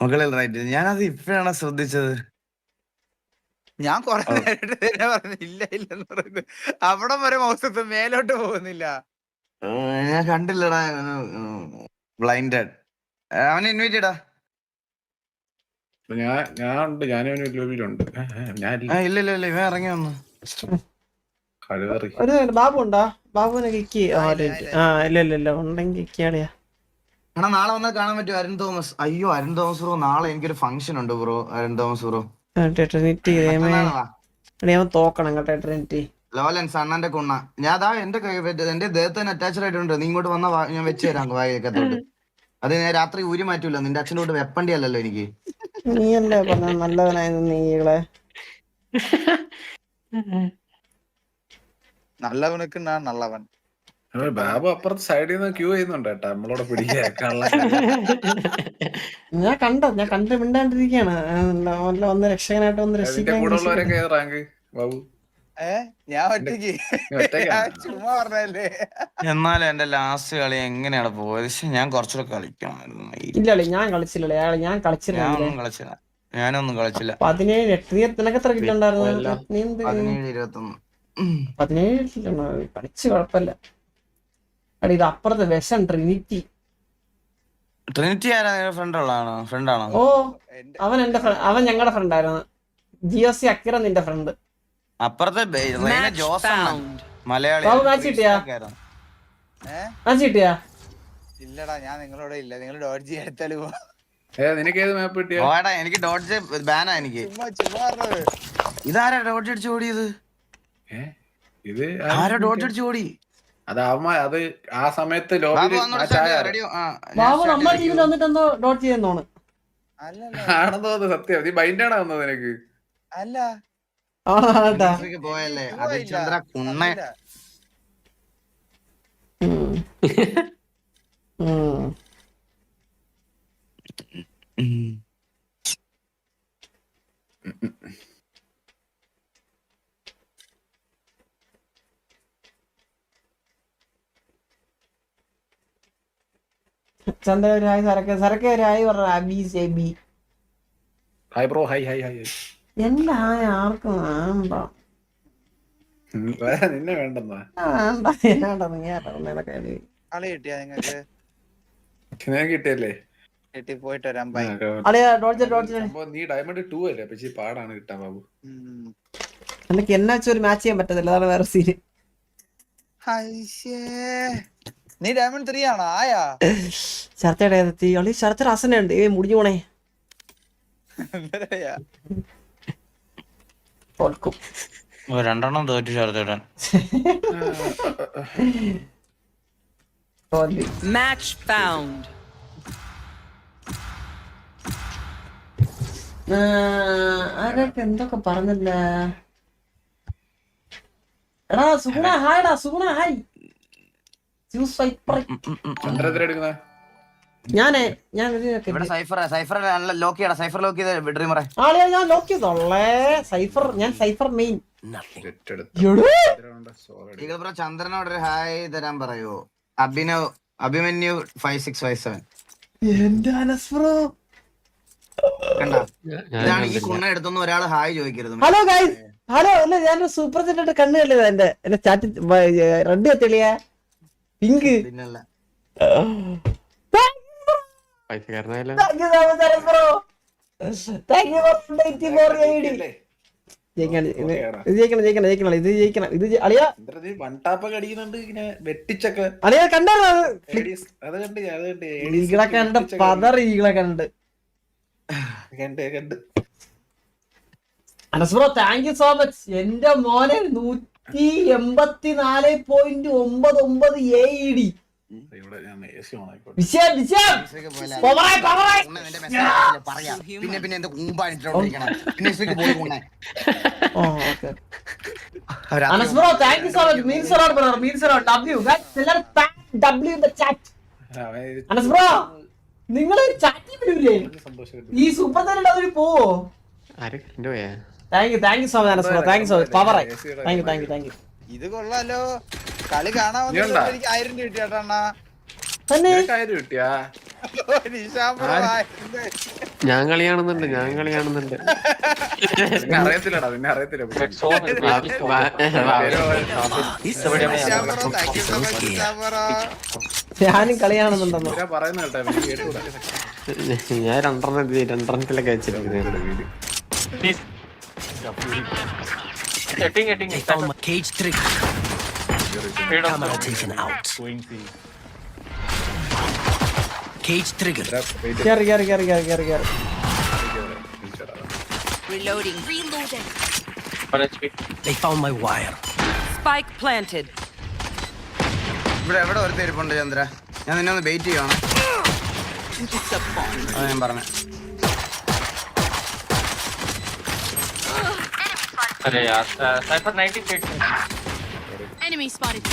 മുകളിൽ റൈറ്റ് ഞാനത് ഇപ്പോഴാണ് ശ്രദ്ധിച്ചത്? ഞാൻ കൊറേ. നേരിട്ട് തന്നെ പറഞ്ഞു ഇല്ല ഇല്ലെന്ന് പറയുന്നത് അവിടം വരെ മൗസത്ത് മേലോട്ട് പോകുന്നില്ല. ഞാൻ കണ്ടില്ലടാ. ബ്ലൈൻഡഡ് അവനെ ഇൻവൈറ്റ് അപ്പൊ ഞാൻ ഞാൻ ഉണ്ട്. ഞാനും ലോബിയിലുണ്ട് ഞാൻ ഇല്ല. ഇല്ല ഇല്ല ഇവൻ ഇറങ്ങി വന്നു. ഒരു ബാബു ഉണ്ടോ? ബാബുവിനെ കിക്ക് ആ, ഇല്ല, ഇല്ല. ആ ഇല്ല. ഇല്ല ഇല്ല ഉണ്ടെങ്കിൽ കിക്കിയാളിയാ എടാ നാളെ വന്നാൽ കാണാൻ പറ്റും അരുൺ തോമസ്. അയ്യോ അരുൺ തോമസ് ബ്രോ നാളെ എനിക്കൊരു ഫംഗ്ഷൻ ഉണ്ട് ബ്രോ അരുൺ തോമസ് ബ്രോ. തോക്കണം കേട്ടോ ട്രിനിറ്റി ലോലൻസ് അണ്ണന്റെ കുണ്ണ. ഞാൻ അതാ എന്റെ കൈ എന്റെ ദേഹത്തിന് അറ്റാച്ച്ഡ് ആയിട്ടുണ്ട്. നീ ഇങ്ങോട്ട് വന്ന ഞാൻ വെച്ച് തരാം വായിക്കത്തോട്ട് അത് ഞാൻ രാത്രി ഊരി മാറ്റൂല. നിന്റെ അച്ഛന്റെ കൂടെ വെപ്പണ്ടി അല്ലല്ലോ എനിക്ക്. നീയല്ലേ പറഞ്ഞ നല്ലവനായിരുന്നു നീകളെ നല്ലവനുക്ക് ഞാൻ നല്ലവൻ. ബാബു അപ്പുറത്ത് സൈഡിൽ നിന്ന് ക്യൂ ചെയ്യുന്നുണ്ട് കേട്ടാ. നമ്മളോട് പിടിക്കാനുള്ള ഞാൻ കണ്ടോ? ഞാൻ കണ്ട് മിണ്ടാണ്ടിരിക്കാണ് വല്ല വന്ന് രക്ഷകനായിട്ട് ഒന്ന് രക്ഷിക്കാൻ കൂടെ ഉള്ളവരൊക്കെ ഏത് റാങ്ക് ബാബു? ഏ? ഞാൻ ഒറ്റയ്ക്ക്. നീ ഒറ്റയ്ക്കാ? ഞാൻ ചുമ്മാ പറഞ്ഞല്ലേ എന്നാലും എന്റെ ലാസ്റ്റ് കളി എങ്ങനെയാണ് പോയത്? ശ്ശെ, ഞാൻ കുറച്ചുകൂടെ കളിക്കണമായിരുന്നു ഈ- ഇല്ല ഞാൻ കളിച്ചില്ലല്ലേ അയാൾ ഞാൻ കളിച്ചില്ല ഞാനൊന്നും കളിച്ചില്ല. ഞാനൊന്നും കളിച്ചില്ല. പതിനേഴ് എട്ട് നീ നിനക്ക് എത്ര കിട്ടുണ്ടായിരുന്നു നീ എന്ത് പതിനേഴ് ഇരുപത്തൊന്ന്. ഉം. പതിനേഴ് കളിച്ച് കുഴപ്പമില്ല. എടാ ഇത് അപ്പുറത്തെ വിഷം ട്രിനിറ്റി. ട്രിനിറ്റി ആരാ ഫ്രണ്ട് ഉള്ളതാണോ? ഫ്രണ്ട് ആണോ? ഓ അവൻ എന്റെ ഫ്രണ്ട് അവൻ ഞങ്ങളുടെ ഫ്രണ്ട് ആയിരുന്നു. ജിയോ സി അക്കിറ നിന്റെ ഫ്രണ്ട് അപ്പുറത്തെ ജോസ്. മലയാളി കിട്ടിയാ? ഇല്ലടാ ഞാൻ നിങ്ങളോട് ഇല്ല. നിങ്ങൾ ഡോഡ്ജി എടുത്താലും പോ. ഏ നിനക്ക് ഏത് മാപ്പ് എനിക്ക് ഡോഡ്ജ് ബാനാ എനിക്ക്. ഇതാരാ ഡോഡ്ജ് അടിച്ച് ഓടിയത്? ഇത് ആരാ ഡോഡ്ജ് അടിച്ച് ഓടി? അത് അവന്മാർ അത് ആ സമയത്ത് ആണെന്നോ തോന്നുന്നു സത്യം. നീ ബൈൻഡാണ് വന്നത് നിനക്ക്? അല്ല. ആടാ പോയല്ലേ? അത് ഇല്ല. ചന്ദ്ര കുണ്ണ അല്ല. ഉം. ഉം. ചന്ദ്ര ഒരു സരക്ക് സരക്ക് പറഞ്ഞ Abi Sebi hi bro hi hi hi എന്താ ആർക്കും വേണ്ട. നിന്നെ വേണ്ടെന്നാ? വേണ്ട വേണ്ട നീ ഇത്? കളി കിട്ടിയാ നിങ്ങക്ക്? നിനക്ക് കിട്ടിയല്ലേ? കിട്ടി പോയിട്ട് വരാം ബൈ ആ, okay. അളിയാ ഡോട്ട് ഡോട്ട് നീ ഡയമണ്ട് ടു അല്ലേ? പക്ഷേ പാടാണ് കിട്ടാൻ ബാബു. എനിക്ക് എന്നാ ഒരു മാച്ച് ചെയ്യാൻ പറ്റത്തില്ല. അതാണ് വേറെ സീൻ സീന് നീ ഡയമണ്ട് ത്രീ ആണോ? ആയാ? ശരത്തയുടെ എത്തി. ശരത്ത് അസനുണ്ട് ഏ മുടിഞ്ഞു പോണേ? തോൽക്കും രണ്ടെണ്ണം തോറ്റു ചേർത്തിടാൻ മാച്ച് ഫൗണ്ട് ആരൊക്കെ എന്തൊക്കെ പറഞ്ഞില്ല? എടാ സുഗുണ ഹായ്ടാ സുഗുണ ഹായ്. ഞാനേ ഞാൻ സൈഫർ സൈഫർ ലോക്ക് ചെയ്യടാ സൈഫർ ലോക്ക് ചെയ്ത് ഡ്രീമറെ ആളിയാ ഞാൻ ലോക്ക് ചെയ്തോളേ. സൈഫർ ഞാൻ സൈഫർ മെയിൻ ചന്ദ്രനോട് ഒരു ഹായ് തരാൻ പറയൂ. Abhinav Abhimanyu five six five seven എന്റെ അനസ്ബ്രോ ഇതാണ് ഈ കുണ്ണ എടുത്തൊന്നും ഒരാൾ ഹായ് ചോദിക്കരുത് ഹലോ ഗൈസ് ഹലോ അല്ല ഞാൻ സൂപ്പർ ചെന്നിട്ട് കണ്ണു കണ്ടത് എന്റെ എന്റെ chat red തെളിയ pink. Anas bro thank you so much എന്റെ മോനെ നൂറ്റി എൺപത്തിനാല് പോയിന്റ് ഒമ്പത് ഒമ്പത് എ ഇ ഡി പിന്നെ പിന്നെ എന്റെ പിന്നെ പോയി കുണ്ണെ ഓ okay. Anas bro thank you so much means a lot brother means a lot W എല്ലാവരും W in the chat Anas bro നിങ്ങൾ ചാറ്റ് വരൂലേ ഈ സൂപ്പർ തന്നെ അവർ പോവോ? ആര് thank you thank you so much Anas bro thank you so much പവറായി thank you thank you thank you ഇത് കൊള്ളാലോ. കളി കാണാൻ വന്നിട്ട്? എനിക്ക് ആയിരം രൂപ കിട്ടിയാ? ആയിരം രൂപ ഞാൻ കളിയാണെന്നുണ്ട് ഞാൻ കളിയാണെന്നുണ്ട് അറിയത്തില്ലടാ അറിയത്തില്ല. ഞാനും കളിയാണെന്നുണ്ടെന്നോ പറയുന്ന കേട്ടോ ഞാൻ രണ്ടെണ്ണം രണ്ടെണ്ണത്തിലൊക്കെ വെച്ചിരിക്കുന്നത് Cage trigger. Camera taken out. Cage trigger. ഇവരാ wait കേറി കേറി കേറി കേറി Reloading. Reloading. Reloading. Reloading. They found my wire. Spike planted. ഇവിടെ എവിടെ ഒരു ഇരിപ്പുണ്ട് ചന്ദ്ര ഞാൻ നിന്നെ ഒന്ന് ബെയിറ്റ് ചെയ്യണം ഞാൻ പറഞ്ഞ Enemy spotted.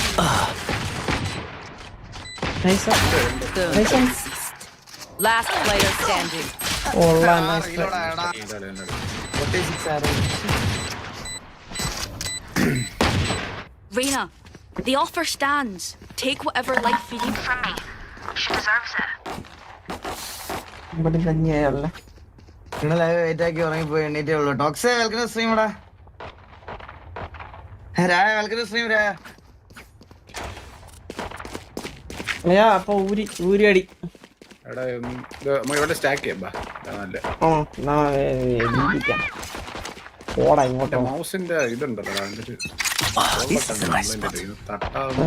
Nice nice Last player standing. കൊള്ളാം നൈസ് ഇതാടാ, ഇതാടാ. Reina, the offer stands. Take whatever life you need from me. ഇവിടെ കഞ്ഞിയല്ലേ നിങ്ങൾ വെയിറ്റ് ആക്കി ഉറങ്ങിപ്പോയി എണ്ണീറ്റേ ഉള്ളൂ ടോക്സേ വെൽക്കം സ്ട്രീം അയ്യാ അപ്പൊ ഊരി ഊരി അടി. ഇവിടെ സ്റ്റാക്ക് ചെയ്യാം ബാ. നല്ല ഓ എന്നാ ജീവിക്കാം പോടാ ഇങ്ങോട്ടോ. മൗസിന്റെ ഇതുണ്ടല്ലോ അതിന്റെ ഒരു this is a nice complaint spot. ഉണ്ട്. ഇത് തട്ടാവുമ്പോ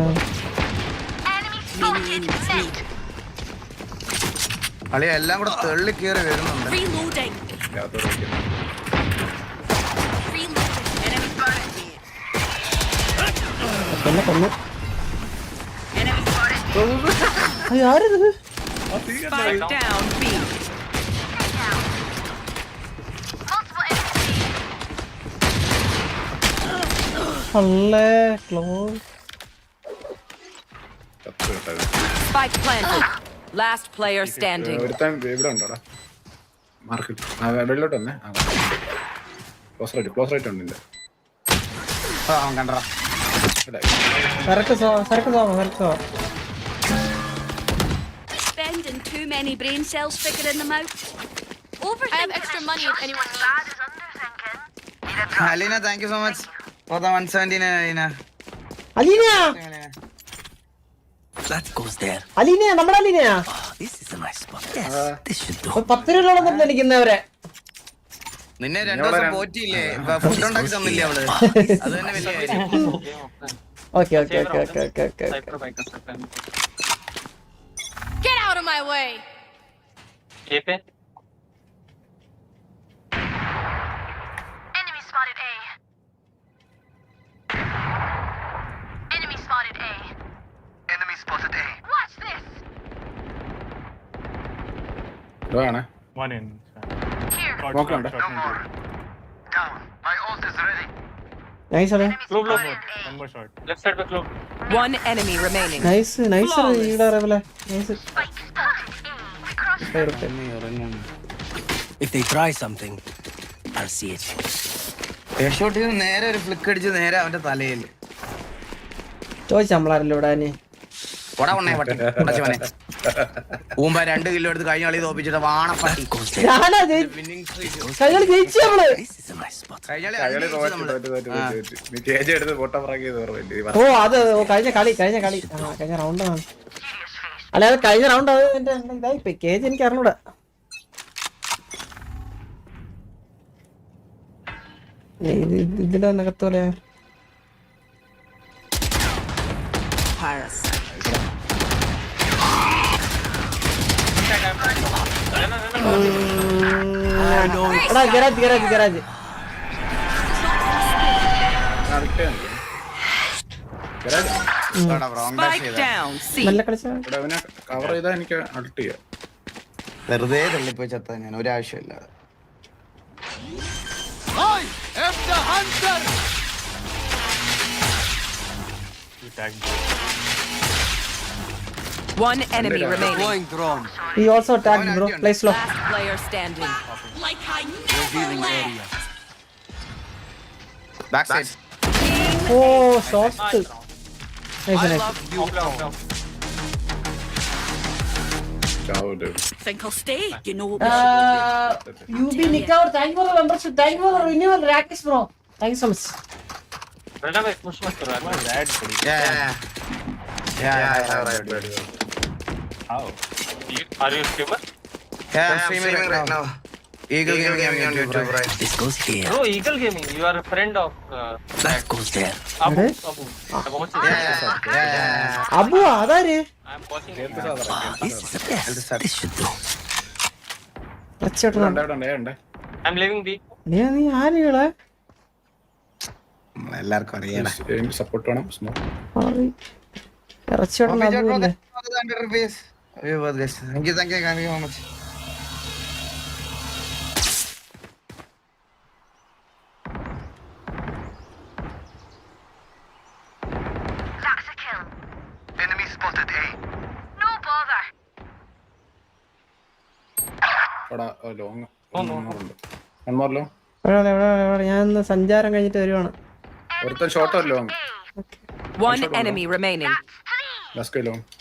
അളിയ എല്ലാം കൂടെ തെള്ളി കയറി വരുന്നുണ്ട്. എന്നെ കൊന്നു അയ്യോ, ആരിത്. അല്ലേ ക്ലോസ് ചത്ത് കേട്ടോ. Spike planted. Last player standing. ഒരുത്തൻ ഇവിടെ ഉണ്ടോടാ മാർക്കറ്റ് ആ വെള്ളിലോട്ട് വന്നേ ക്ലോസ് റൈറ്റ് ക്ലോസ് റൈറ്റ് ഉണ്ട് ആ, അവൻ കണ്ടടാ അല്ലേ സരക്ക് സോ സരക്ക് so സരക്ക് so Spending too many brain cells figuring them out. Overthink. I have extra money if anyone Aleena thank you so much for the one seventy nine Aleena Aleena That goes there. Alina, നമ്മുടെ അലീനയാ Oh, this is a nice spot. Yes, this should do. ഒരു പത്ത് രൂപയോളം തന്നെ അടിക്കുന്നവരെ നിന്നെ രണ്ടു ദിവസം പോറ്റിയില്ലേ food ഉണ്ടാക്കി തന്നില്ലേ അവള് അത് തന്നെ വലിയ കാര്യം okay okay okay okay okay okay Get out of my way. Enemy spotted A. Enemy spotted A. Enemy spotted A. Watch this. ഇതാണ് One in. Ready. Nice അല്ലേ. One enemy remaining. Nice nice ഇവിടെ അറിയാമല്ലേ nice If they try something, I'll see it. Shot ചെയ്ത് നേരെ ഒരു Flick അടിച്ച് നേരെ അവന്റെ തലയിൽ ചോദിച്ചു നമ്മളാരല്ലോ ഇവിടെ അനി കൊട കൊണ്ണേ പട്ടി ഊമ്പ രണ്ട് കിലോ എടുത്ത് കഴിഞ്ഞ കളി തോപ്പിച്ചിട്ട് വാണപ്പട്ടി. ഞാനാ ജയി- ജയിച്ചു നമ്മൾ. കഴിഞ്ഞ കളി അയാളെ അഞ്ച് തോറ്റ് നമ്മൾ. തോറ്റ് തോറ്റ് തോറ്റ് തോറ്റ്. നീ കേജ് എടുത്ത് പൊട്ടപ്പറക്കിയത് ഓർമ്മയില്ലേ ഓ അത് ഓ, കഴിഞ്ഞ കളി കഴിഞ്ഞ കളി. ആ കഴിഞ്ഞ റൗണ്ട് അല്ല അത് കഴിഞ്ഞ റൗണ്ട് അത് എന്റെ എന്റെ ഇതായി പോയി. കേജ് എനിക്ക് അറിഞ്ഞൂടാ. ഇത് ഇത് ഇതിന്റെ നകത്ത് ചെയ്താൽ എനിക്ക് അൾട്ട് ഗരാജ് വെറുതെ തള്ളിപ്പോയി ചത്ത ഞാൻ ഒരാവശ്യമില്ല. One enemy remaining. drone. He also attacked, bro. Play slow. Last player standing. Like oh, I never left. Backside. Oh, soft. Nice, nice. Dude. Think I'll stay. You know what we uh, should do. UB Nikaur, thank you for the membership. Thank you for the renewal. Rakesh, bro. Thank you so much. Brother, I push my brother. Yeah, yeah, yeah. Yeah, yeah, yeah. How? Are you a streamer? Yeah, I'm streaming right right now. Eagle Eagle Gaming Gaming on YouTube, right? This goes here. Bro, Eagle Gaming. You are a friend of uh, That goes there. Abu. Abu. Watching. Yeah, yeah, Abu, Athar I'm watching. Ah, this is the best. This should do. I'm leaving B. നീ നീ ആരുകളെ എല്ലാവർക്കും അറിയണം support വേണം smoke റച്ചേട്ടൻ Abu അല്ലേ Thank you, thank you, thank you so much. That's a kill. Enemy spotted A. No bother. എടാ long Oh, no. ഉണ്ട് വൺമോർ long എവിടെ എവിടെ എവിടെ ഞാൻ സഞ്ചാരം കഴിഞ്ഞിട്ട് വരുവാണ് ഒരുത്തൻ ഷോർട്ട് ഒരു long One enemy remaining. ലസ്കൈ long You're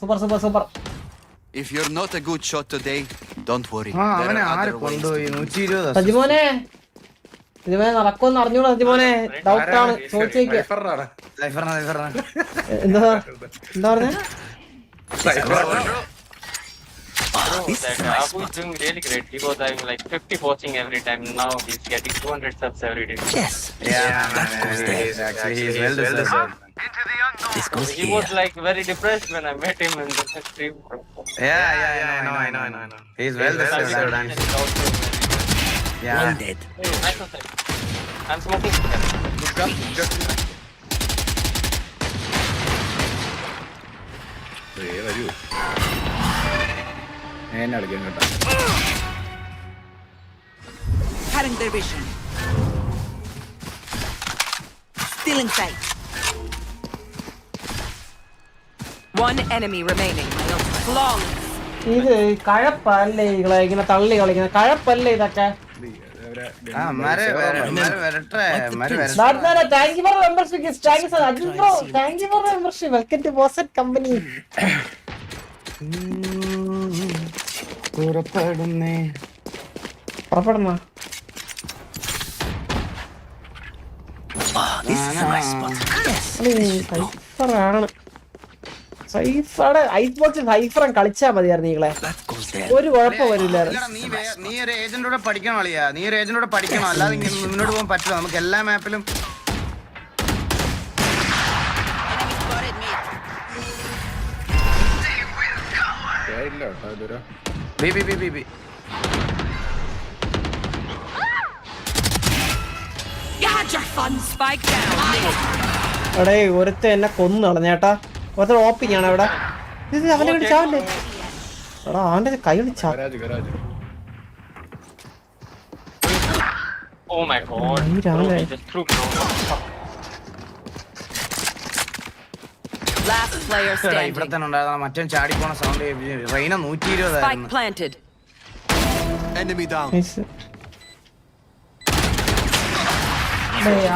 super super super If you're not a good shot today, don't worry. ആ അവനെ ആര് കൊണ്ടുപോയി നൂറ്റി ഇരുപത് സജിമോനെ സജിമോനെ നടക്കുമെന്ന് അറിഞ്ഞൂടാ സജിമോനെ ഡൗട്ടാണ് ചോദിച്ചേക്ക് ലൈഫറിന ലൈഫറിന എന്താ എന്താ പറഞ്ഞേ Abu is doing really great. He was having like 50 watching every time. Now he's getting 200 subs every day. Yes. that goes there. actually he's well deserved. Into the. This goes He here. was like very depressed when I met him in the stream. Yeah, yeah, yeah, I know, I know, I know, I know. He's well deserved. and- He's also very- Yeah. One dead. Hey, nice one, sir. I'm smoking. വരൂ എന്നെ കളിക്കാൻ കേട്ടോ Cutting their vision. Still in sight. One enemy remaining. Flawless. ഇത് കഴപ്പല്ലേ ഇങ്ങളെ ഇങ്ങനെ തള്ളി കളിക്കുന്ന? കഴപ്പല്ലേ ഇതൊക്കെ. Thank you for membership thank you Ajin bro thank you for membership welcome to ബോസറ്റ് company പുറപ്പെടുന്നേ. പുറപ്പെടുന്ന Ah, സൈഫറുടെ ഐസ് ബോക്സ് സൈഫറും കളിച്ചാ മതിയായിരുന്നു നിങ്ങളെ. ഒരു കുഴപ്പം വരില്ലായിരുന്നു. നീ നീ ഒരു ഏജന്റോടെ പഠിക്കണം അളിയാ. നീ ഒരു ഏജന്റോടെ പഠിക്കണം. അല്ലാതെ മുന്നോട്ട് പോകാൻ പറ്റില്ല. നമുക്ക് എല്ലാ മാപ്പിലും ഇല്ല കേട്ടോ ഇതൊരു B B. B B B. എടേ ഒരുത്ത എന്നെ കൊന്നു കളഞ്ഞേട്ടാ ഒരുത്ത ഓപ്പിങ്ങാണ് ആണ് അവിടെ ഇത് അവന്റെ വിളിച്ചാവല്ലേ ചാവല്ലേ എടാ അവന്റെ കൈ garage Oh my god. Ay, he just threw bro. Last player എടാ, ഇവിടെ. തന്നെ ഉണ്ടായിരുന്ന മറ്റേ പോണ സൗണ്ട് റെയിന നൂറ്റി Spike ഇരുപതായിരുന്നു planted. Enemy down.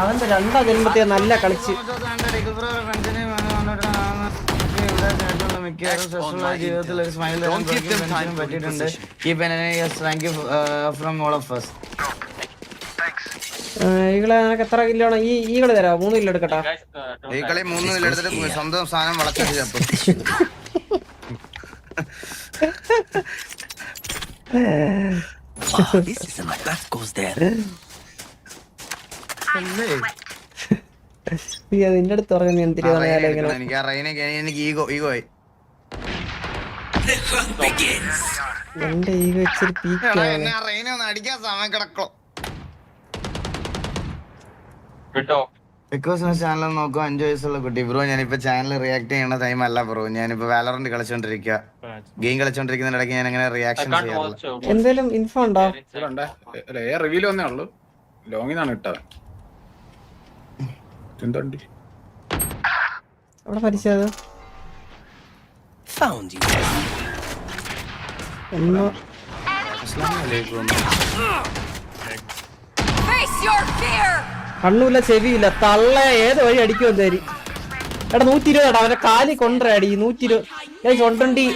അവന്റെ രണ്ടാം ജന്മത്തെ നല്ല കളിച്ച് ജീവിതത്തിൽ ഒരു smile reposition. Keep thank you from all of us. ഈകളെ നിനക്ക് എത്ര കില്ലാണ് ഈ ഈകൾ തരാം മൂന്ന് കിലോ എടുക്കട്ടെ? Uh, ഈ കളി മൂന്ന് നിലെടുത്തിട്ട് സ്വന്തം സാധനം ചപ്പും this is goes there. നിന്റെ അടുത്ത് പറഞ്ഞു എന്തിരി എനിക്ക് ആ എനിക്ക് ഈഗോ ഈഗോ ആയി. എന്റെ ഈ വെച്ചൊരു പീക്കാണ് റെയിനെ ഒന്ന് അടിക്കാൻ സമയം കിടക്കോ. ബിക്കോസ് ചാനൽ നോക്കും അഞ്ചു വയസ്സുള്ള കുട്ടി. ബ്രോ ഞാനിപ്പോ ചാനൽ റിയാക്ട് ചെയ്യുന്ന ടൈം അല്ല ബ്രോ ഞാനിപ്പോ വാലറന്റ് കളിച്ചോണ്ടിരിക്കുക ഗെയിം കളിച്ചോണ്ടിരിക്കുന്ന ഇടയ്ക്ക് ഞാൻ അങ്ങനെ റിയാക്ഷൻ ചെയ്യാറില്ല. എന്തേലും ഇൻഫോ ഉണ്ടോ? റിവീൽ വന്നേ ഉള്ളൂ. ലോങ്ങിൽ നിന്നാണ് ഇട്ടത്. എന്തുണ്ട് അവിടെ you. ഒന്ന്. കണ്ണൂല്ല ചെവിയില്ല. തള്ള ഏത് വഴി അടിക്കും എന്തായാലും എടാ നൂറ്റി ഇരുപത് അവന്റെ കാലി കൊണ്ടടി നൂറ്റി ഇരുപത് വൺ ട്വന്റി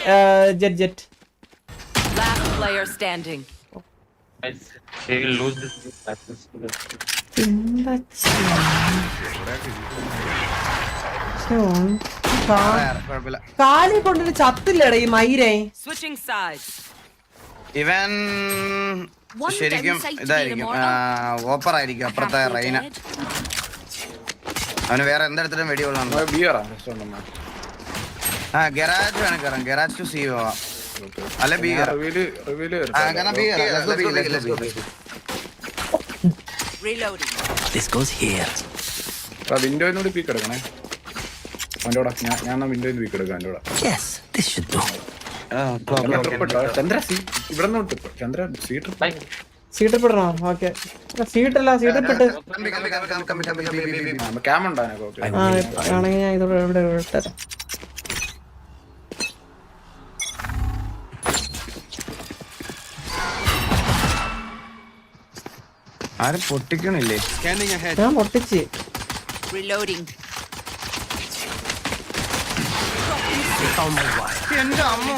ജെറ്റ് ജെറ്റ്. എന്താ കാലി കൊണ്ടിട്ട് ചത്തില്ലട ഈ മൈരേ സ്വിച്ചിങ് സൈഡ് ഇവൻ ശരിക്കും ഇതായിരിക്കും. ഓപ്പർ ആയിരിക്കും അപ്പുറത്തെ റൈന. അവന് വേറെ എന്തെടുത്തിട്ടും വെടികൊള്ളാണ് ബിയറാ ആ ഗരാജ് വേണം കയറാം ഗരാജ് ടു സി പോവാം. അല്ലെ ബി നിന്ന് പീക്ക് എടുക്കണേ. അവന്റെ കൂടെ ഞാൻ ഞാൻ വിൻഡോയിൽ നിന്ന് പീക്ക് എടുക്കാം കൂടെ ഇട്ടോ ചന്ദ്ര സി ഇവിടെ നിന്ന് ചന്ദ്ര സി ട്രിപ്പ് ഓക്കെ ആണെങ്കിൽ ഞാൻ ഇതോടെ ഇവിടെ ഇട്ടേരാം. ആരും പൊട്ടിക്കണില്ലേ? ഞാൻ പൊട്ടിച്ച് Reloading. എന്റെ അമ്മ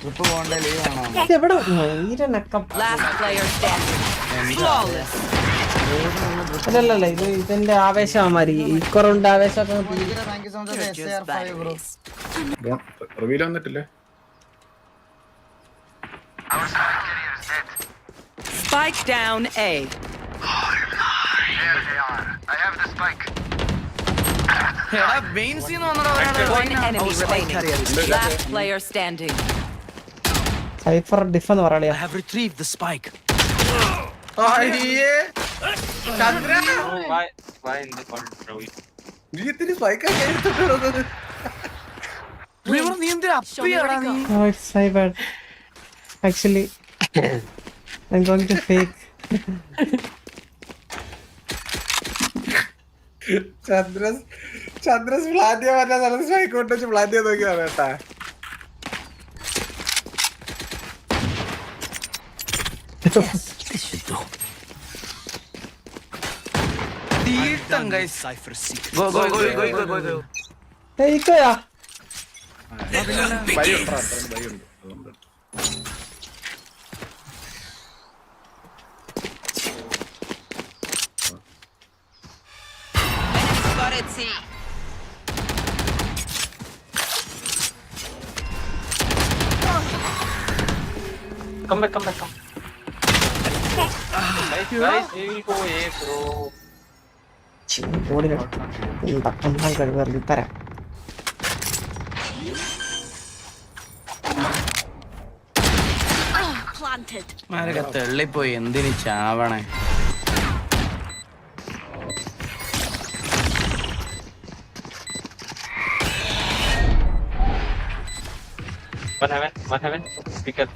ട്രിപ്പ് പോകണ്ടേ ലീവ് ആണോ? എവിടെ. അല്ലല്ല ഇത് ഇതിന്റെ ആവേശമാരി ഇക്കുറുണ്ട് ആവേശമൊക്കെ റിവീൽ വന്നിട്ടില്ലേ? Spike down A. There they are. I have the spike. Cypher diff എന്ന് പറയാ I have retrieved the spike. അയ്യേ. Chandra. oh, why, why in the corner, bro? നീ ഇത്തിരി spike ആക്കി എടുത്തിട്ട് വന്നത്. ഇവിടെ നീ എന്തിനാ അപ്പിയാടാ നീ? Oh, it's my bad. Actually, I'm going to fake. ചന്ദ്രസ് ചന്ദ്രസ് പ്ലാൻ ചെയ്യാൻ പറ്റാത്ത സ്ഥലത്ത് സ്ട്രൈക്ക് കൊണ്ടുവച്ച് പ്ലാൻ ചെയ്ത് നോക്കിയതാണ് കേട്ടാ This Come back, come back, come. Guys, guys, we will go A, bro. ഓടില്ല. ഉണ്ട, ഉണ്ടാൻ കഴിവറില്ല. തരാം. Planted. മാരൊക്കെ തെള്ളിപ്പോയി എന്തിന് ചാവണേ One heaven, one heaven. Have gun.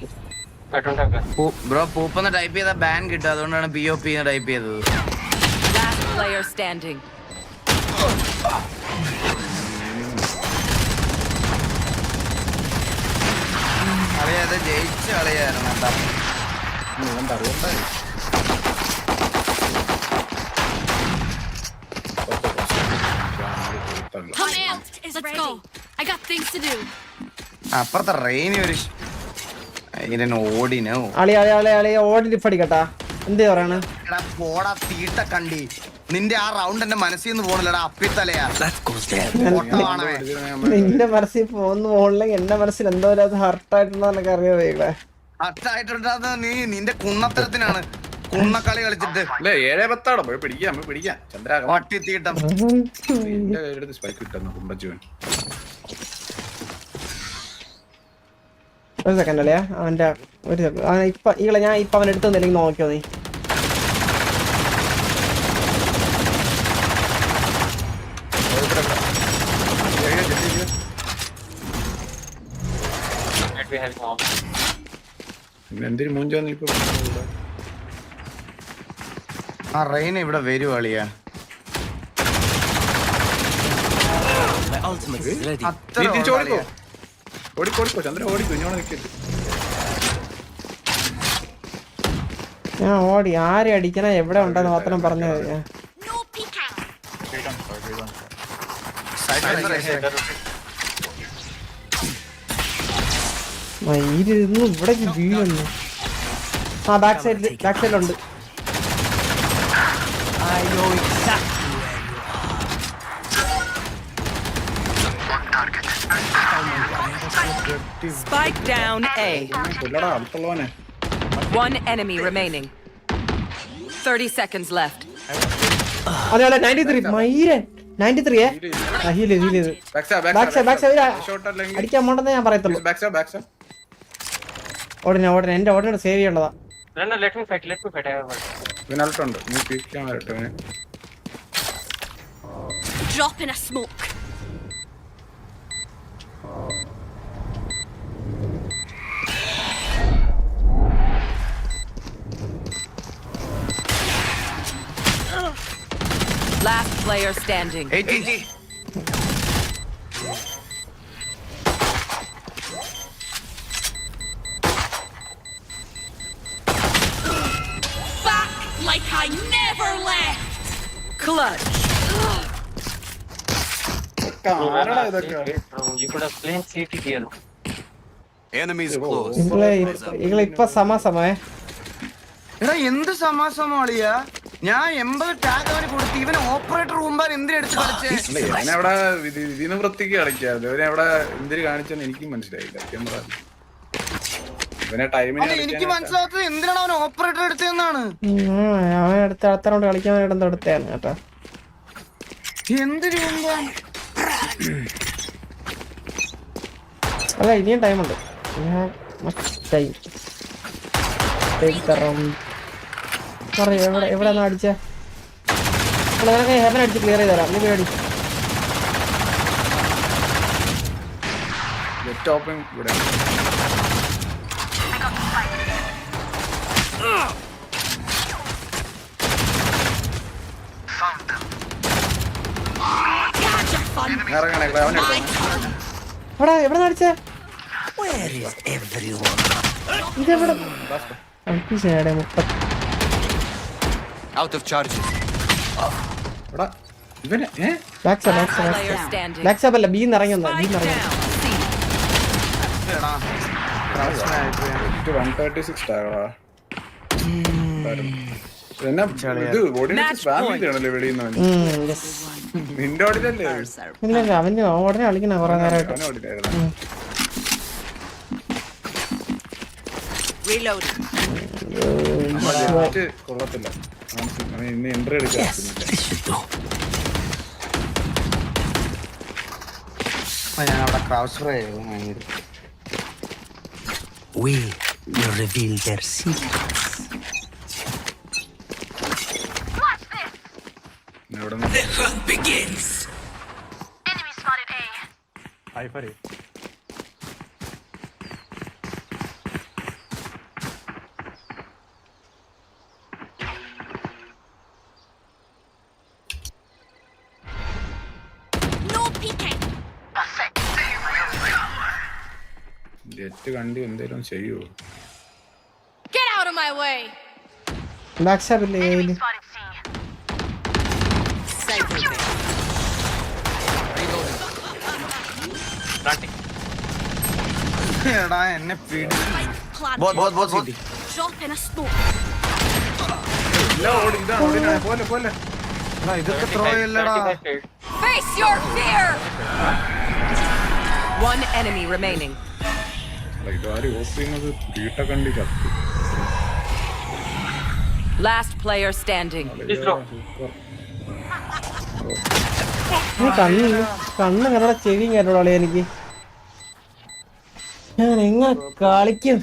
Bro പൂപ്പെന്ന് type ചെയ്ത ബാൻ കിട്ടും. അതുകൊണ്ടാണ് പി ഒ പി ടൈപ്പ് ചെയ്തത്. Player standing. അറിയാതെ ജയിച്ച കളിയായിരുന്നു എന്താ? do. അപ്പുറത്തെ റെയിനി ഒരു നിന്റെ ആ റൗണ്ട് എന്റെ മനസ്സിൽ നിന്ന് പോണില്ലടാ അപ്പിത്തലയാ. നിന്റെ മനസ്സിൽ പോന്ന് പോകണമെങ്കിൽ എന്റെ മനസ്സിൽ എന്തോ ഹർട്ടായിട്ടുണ്ടോ എന്നൊക്കെ അറിയാം വേഗം അട്ടായിട്ടുണ്ടാകുന്ന നീ നിന്റെ കുന്നത്തരത്തിനാണ്. കുന്നക്കളി കളിച്ചിട്ട്. അല്ലേ ഏഴേ പത്താടോ? പോയി പിടിക്കാം പിടിക്കാം. ചന്ദ്ര വട്ടിത്തീട്ടം സ്പൈക്ക് കിട്ടുന്നു കുമ്പച്ചുവൻ ഒരു സെക്കൻഡ് അല്ലേ അവന്റെ ഒരു സെക്കൻഡ് അവൻ ഇപ്പൊ ഇവിടെ ഞാൻ ഇപ്പൊ അവൻ എടുത്തു തന്നില്ലെങ്കിൽ നോക്കിയോ നീ? എന്തിനു മൂഞ്ചാന്ന് ഇപ്പൊ? ആ റെയിൻ ഇവിടെ വരുവാളിയാ അത്ര നീ തിരിച്ച് ഉള്ളു ഓടിക്കോ അളിയാ. ഓടിക്കോ ഓടിക്കോ ചന്ദ്ര ഓടിക്കോ ഇഞ്ഞോടെ നിൽക്കരുത് ഞാൻ ഓടി ആരെ അടിക്കണ എവിടെ ഉണ്ടെന്ന് മാത്രം പറഞ്ഞു. മയിലിരുന്ന് ഇവിടെ വീഴുന്നു ആ ബാക്ക് സൈഡിൽ ബാക്ക് സൈഡിലുണ്ട് Spike down A. One enemy remaining. 30 seconds left. അതെ അതെ നയന്റി ത്രീ മയിരൻ നയന്റി ത്രീ ഹീൽ ഹീൽ ചെയ്ത് ബാക്ക് സൈഡ് ബാക്ക് സൈഡ് അടിക്കാൻ പോണ്ടെന്ന് ഞാൻ പറയത്തുള്ളൂ. ഓടിനെ ഓടിനെ. എന്റെ ഓടിനോട് സേവ് ചെയ്യേണ്ടതാ No, no, let me Last player standing. Back like I never left. Clutch. ആരടാ ഇതൊക്കെ Bro, you could have played CT here. Enemies close. നിങ്ങളെ നിങ്ങളെ ഇപ്പൊ സമാസമേ എടാ എന്ത് സമാസമാളിയാ ഞാൻ എൺപത് ടാഗ് അവന് കൊടുത്ത് ഇവന് ഓപ്പറേറ്റർ റൂമ്പാൻ എന്തിനെടുത്ത് കളിച്ചേ ഞാനവിടെ ഇതിന് വൃത്തിക്ക് കളിക്കാതെ ഇവനെ അവിടെ എന്തിന് കാണിച്ചെന്ന് എനിക്കും മനസ്സിലായില്ല. ക്യാമറ ഇവനെ ടൈമിന് അല്ല എനിക്ക് മനസ്സിലാത്തത് എന്തിനാണ് അവൻ ഓപ്പറേറ്റർ എടുത്തതെന്നാണ്? അവൻ അടുത്ത അടുത്ത റൗണ്ട് കളിക്കാൻ വേണ്ടി എടുത്തതാണ് കേട്ടോ. എന്തിനു റൂംബാൻ അല്ല ഇനിയും ടൈമുണ്ട് ടൈം പറയൂ എവിടെ എവിടെ നിന്നാ അടിച്ചേ? നിനക്ക് ഹെവൻ അടിച്ച് ക്ലിയർ ചെയ്ത് തരാം നീ പേടി. എവിടെ എവിടെ അടിച്ചേ? ഇതെവിടെ? മുപ്പത്തി Out of charges. എടാ ഇവനെ A back Last side player standing. Side അല്ല ബീന്ന് ഇറങ്ങി വന്നാ Spike ബീന്ന് ഇറങ്ങി down. C. One thirty six ടാഗടാ പിന്നെ ഇത് ഓടി Match സ്പാം point. ചെയ്താണല്ലേ വെളിയുന്നവൻ ഉം, yes. നിന്റെ ഓടിലല്ലേ ഇല്ല ഇല്ല അവന് ഉടനെ കളിക്കണ കുറെ നേരമായിട്ട് അവനെ ഓടിലായിരുന്നു Reloading. ജസ്റ്റ് കൊള്ളത്തില്ല അവൻ- അവൻ ഇന്ന് എൻട്രി എടുക്കാൻ പറ്റുന്നില്ല This should do. ഞാൻ അവിടെ ക്രൗസ് ഫ്രൈ ചെയ്തു We will reveal their secrets. ഇവിടെ നിന്ന് The hunt begins. Enemy spotted A. No jet കണ്ടി എന്തേലും ചെയ്യൂ Get out of my way. Back side ഇല്ലേ കയ്യില് Spotted C. Planting. എടാ എന്നെ പിടി Plant. Both both both city Drop in a smoke. ഇല്ല ഓടി ഇതാണ് ഓടിനാ പോലെ പോലെ എടാ ഇതൊക്കെ ത്രോ 35, അല്ലടാ 35 shade. Face your fear. One enemy remaining. ഇത് ആര് ഓഫ് ചെയ്യുന്നത്? വീട്ട കണ്ടി കത്തി Last player standing. കണ്ണ് കണ്ണ് കണ്ടോടെ ചെവിയും കേട്ടോളെ എനിക്ക്. ഞാൻ എങ്ങനെ കളിക്കും?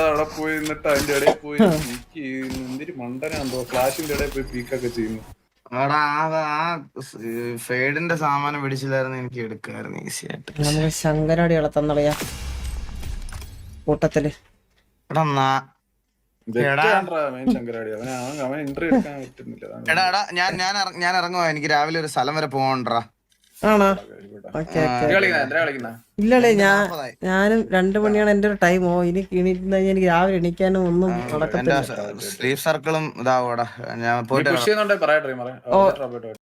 അവിടെ പോയി നിന്നിട്ട് അതിന്റെ ഇടയിൽ പോയി നിക്ക്. എന്തൊരു മണ്ടനാന്തോ ഫ്ലാഷിന്റെ ഇടയിൽ പോയി പീക്കൊക്കെ ചെയ്യുന്നു. എടാ ആ ഫേഡിന്റെ സാമാനം പിടിച്ചില്ലായിരുന്നു എനിക്ക് എടുക്കായിരുന്നു ഈസി ആയിട്ട്. നമുക്ക് കൂട്ടത്തിൽ. ശങ്കരാടി. അവൻ അവൻ എൻട്രി എടുക്കാൻ പറ്റുന്നില്ല. എടാ എടാ ഞാൻ ഞാൻ ഞാൻ ഇറങ്ങുവാ. എനിക്ക് രാവിലെ ഒരു സ്ഥലം വരെ പോകണ്ടാ ആണോ ഞാൻ ഞാനും രണ്ടു മണിയാണ് എന്റെ ഒരു ടൈം ഓ ഇനി കിണിട്ടുണ്ടെങ്കിൽ കഴിഞ്ഞാൽ എനിക്ക് രാവിലെ എണീക്കാനും ഒന്നും നടക്കത്തില്ല സ്ലീവ് സർക്കിളും ഇതാവോടാ ഞാൻ പോയിട്ട് ഓ. പോയിട്ട്